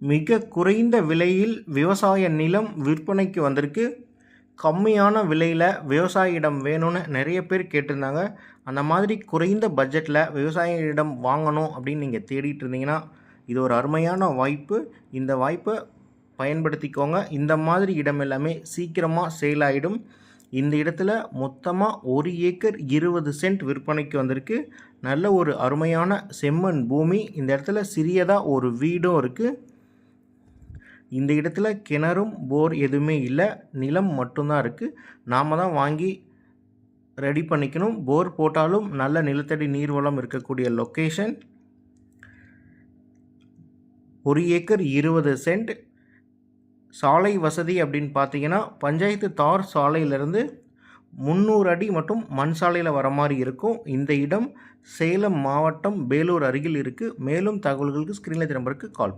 மிக குறைந்த விலையில் விவசாய நிலம் விற்பனைக்கு வந்திருக்கு. கம்மியான விலையில் விவசாய இடம் வேணும்னு நிறைய பேர் கேட்டிருந்தாங்க. அந்த மாதிரி குறைந்த பட்ஜெட்டில் விவசாய இடம் வாங்கணும் அப்படின்னு நீங்கள் தேடிட்டு இருந்தீங்கன்னா இது ஒரு அருமையான வாய்ப்பு. இந்த வாய்ப்பை பயன்படுத்திக்கோங்க. இந்த மாதிரி இடம் எல்லாமே சீக்கிரமாக சேல் ஆகிடும் இந்த இடத்துல மொத்தமாக ஒரு ஏக்கர் இருபது சென்ட் விற்பனைக்கு வந்திருக்கு. நல்ல ஒரு அருமையான செம்மண் பூமி. இந்த இடத்துல சிறியதாக ஒரு வீடும் இருக்குது இந்த இடத்துல கிணறும் போர் எதுவுமே இல்லை. நிலம் மட்டும்தான் இருக்குது நாம் தான் வாங்கி ரெடி பண்ணிக்கணும். போர் போட்டாலும் நல்ல நிலத்தடி நீர்வளம் இருக்கக்கூடிய லொக்கேஷன் ஒரு ஏக்கர் இருபது சென்ட். சாலை வசதி அப்படின்னு பார்த்தீங்கன்னா பஞ்சாயத்து தார் சாலையிலேருந்து முந்நூறு அடி மட்டும் மண் சாலையில் வர மாதிரி இருக்கும். இந்த இடம் சேலம் மாவட்டம் பேலூர் அருகில் இருக்குது மேலும் தகவல்களுக்கு ஸ்க்ரீனில் நம்பருக்கு கால்